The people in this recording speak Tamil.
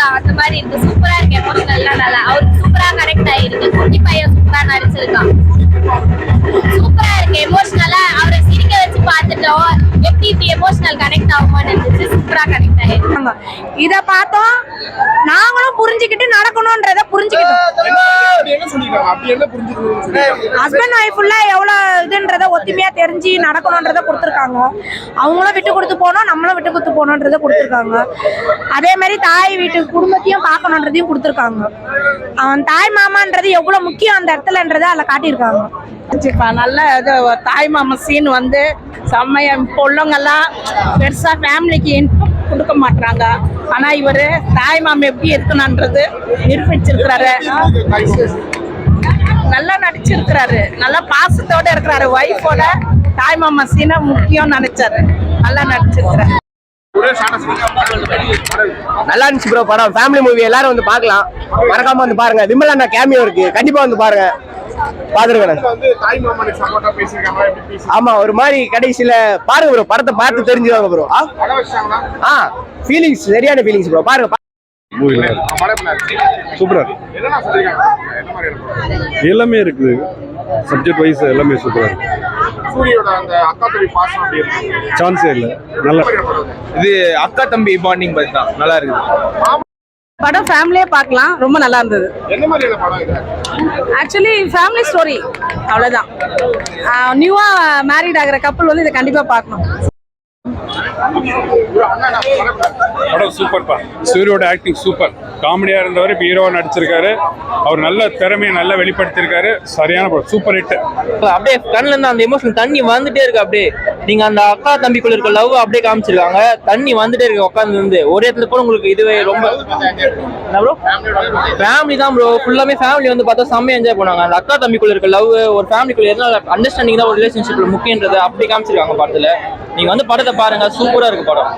போலாம் அந்த மாதிரி இருக்கு. சூப்பரா இருக்கு. எமோஷனல்லாம் நல்லா. அவருக்கு சூப்பரா கனெக்ட் ஆயிருக்கு. குட்டி பையன் சூப்பரா நடிச்சிருக்கான். சூப்பரா இருக்கு. எமோஷனலா அவரை சிரிக்க வச்சு பார்த்துட்டோம். எப்படி இப்படி எமோஷனல் கனெக்ட் ஆகுமான்னு இருந்துச்சு சூப்பரா கனெக்ட் ஆயிருக்கு. இத பார்த்தோம். நாங்களும் புரிஞ்சுக்கிட்டு நடக்கணும்ன்றத புரிஞ்சுக்கிட்டோம். ஹஸ்பண்ட் ஒய்ஃபுல்ல எவ்வளவு இதுன்றத ஒத்துமையா தெரிஞ்சு நடக்கணும்ன்றத கொடுத்துருக்காங்க. அவங்களும் விட்டு கொடுத்து போனோம் நம்மளும் விட்டு கொடுத்து போகணுன்றத கொடுத்துருக்காங்க. அதே மாதிரி தாய் வீட்டு குடும்பத்தையும் பார்க்கணுன்றதையும் கொடுத்துருக்காங்க. அவன் தாய் மாமான்றது எவ்வளவு முக்கியம் அந்த இடத்துலன்றத அதில் காட்டியிருக்காங்க. இருந்துச்சுப்பா நல்ல இது தாய் மாமா சீன் வந்து செம்மையா. இப்போ உள்ளவங்கெல்லாம் பெருசா ஃபேமிலிக்கு இன்பம் கொடுக்க மாட்றாங்க. ஆனா இவரு தாய் மாமா எப்படி இருக்கணும்ன்றது நிரூபிச்சிருக்கிறாரு. நல்லா நடிச்சிருக்கிறாரு. நல்லா பாசத்தோட இருக்கிறாரு. ஒய்ஃபோட தாய் மாமா சீனை முக்கியம் நினைச்சாரு நல்லா நடிச்சிருக்கிறாரு. நல்லா இருந்துச்சு ப்ரோ படம். ஃபேமிலி மூவி எல்லாரும் வந்து பார்க்கலாம். மறக்காம வந்து பாருங்க. விமல் அண்ணா கேமியோ இருக்கு. கண்டிப்பா வந்து பாருங்க. பாத்துருக்கேன் ஆமா ஒரு மாதிரி கடைசியில பாருங்க ப்ரோ படத்தை பார்த்து தெரிஞ்சுவாங்க ப்ரோ ஆ? ஃபீலிங்ஸ் சரியான ஃபீலிங்ஸ் ப்ரோ பாருங்க மழை பிள்ளை சூப்பரா என்னன்னா சொல்லிருக்காங்க என்ன மாதிரி இருக்கும் எல்லாமே இருக்குது. சப்ஜெக்ட் வைஸ் எல்லாமே சூப்பரா இருக்கு. சூரியோட அந்த அக்கா தம்பி பாசம் அப்படி இருக்கு சான்ஸே இல்லை. நல்லா. இது? அக்கா தம்பி பாண்டிங் பத்தி தான். நல்லா இருக்குது. படம் ஃபேமிலியே பார்க்கலாம். ரொம்ப நல்லா இருந்தது. என்ன மாதிரியான படம் இது? ஆக்சுவலி ஃபேமிலி ஸ்டோரி அவ்வளோதான் நியூவாக மேரிட் ஆகிற கப்பல் வந்து இதை கண்டிப்பாக பார்க்கணும். ஒரு அண்ணா படம் சூப்பர்ப்பா. சூரியோட ஆக்டிங் சூப்பர். காமெடியாக இருந்தவர் இப்போ ஹீரோவா நடிச்சிருக்காரு. அவர் நல்ல திறமையை நல்லா வெளிப்படுத்தியிருக்காரு. சரியான படம். சூப்பர் ஹிட் அப்படியே கண்ணில் இருந்து அந்த எமோஷன் தண்ணி வந்துட்டே இருக்கு அப்படியே. நீங்கள் அந்த அக்கா தம்பிக்குள்ள இருக்க லவ் அப்படியே காமிச்சிருக்காங்க. தண்ணி வந்துட்டே இருக்கு உட்காந்து இருந்து. ஒரே இடத்துல கூட உங்களுக்கு இதுவே ரொம்ப என்ன ப்ரோ ஃபேமிலி தான் ப்ரோ ஃபுல்லாமே ஃபேமிலி வந்து பார்த்தா செம்ம என்ஜாய் பண்ணுவாங்க. அந்த அக்கா தம்பிக்குள்ள இருக்க லவ் ஒரு ஃபேமிலிக்குள்ள எதனால அண்டர்ஸ்டாண்டிங் தான் ஒரு ரிலேஷன்ஷிப்ல முக்கியன்றது அப்படி காமிச்சிருக்காங்க படத்துல. நீங்க வந்து படத்தை பாருங்க. சூப்பரா இருக்கு படம்.